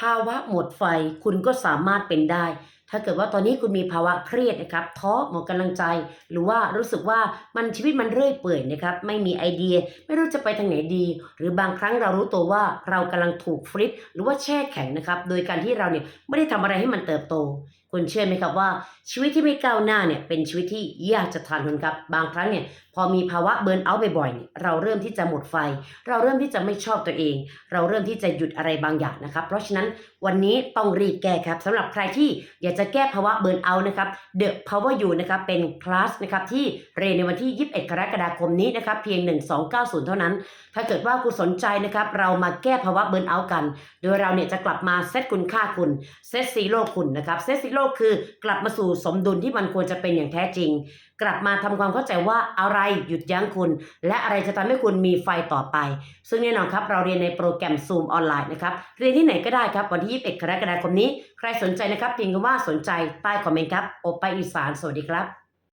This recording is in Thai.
ภาวะหมดไฟคุณก็สามารถเป็นได้ ถ้าเกิดว่าตอนนี้คุณมีภาวะเครียดนะครับท้อหมดกำลังใจ หรือว่ารู้สึกว่ามันชีวิตมันเรื่อยเปื่อยนะครับไม่มีไอเดียไม่รู้จะไปทางไหนดี หรือบางครั้งเรารู้ตัวว่าเรากำลังถูกฟลิปหรือว่าแช่แข็งนะครับโดยการที่เราเนี่ยไม่ได้ทำอะไรให้มันเติบโตคุณเชื่อไหมครับว่าชีวิตที่ไม่ก้าวหน้าเนี่ยเป็นชีวิตที่ยากจะทานคนครับ บางครั้งเนี่ยพอมีภาวะเบิร์นเอาท์บ่อยๆเนี่ยเราเริ่มที่จะหมดไฟ เราเริ่มที่จะไม่ชอบตัวเอง เราเริ่มที่จะหยุดอะไรบางอย่างนะครับ เพราะฉะนั้นวันนี้ต้องรีบแก้ครับสำหรับใครที่อยากจะจะแก้ภาวะเบิร์นเอาท์นะครับ The Power You นะครับเป็นคลาสนะครับที่เรียนในวันที่ 21 กรกฎาคมนี้นะครับเพียง 1290 เท่านั้น ถ้าเกิดว่าคุณสนใจนะครับเรามาแก้ภาวะเบิร์นเอาท์กัน โดยเราเนี่ยจะกลับมาเซตคุณค่าคุณเซตซีโร่คุณนะครับเซตซีโร่คือกลับมาสู่สมดุลที่มันควรจะเป็นอย่างแท้จริง กลับมาทำความเข้าใจว่าอะไรหยุดยั้งคุณ และอะไรจะทำให้คุณมีไฟต่อไป ซึ่งแน่นอนครับเราเรียนในโปรแกรม Zoom ออนไลน์นะครับเรียนที่ไหนก็ได้ครับวันที่ 21 กรกฎาคมนี้ ใครสนใจนะครับพิมพ์คำว่าสนใจใต้คอมเมนต์ครับโอไปอีสานสวัสดีครับ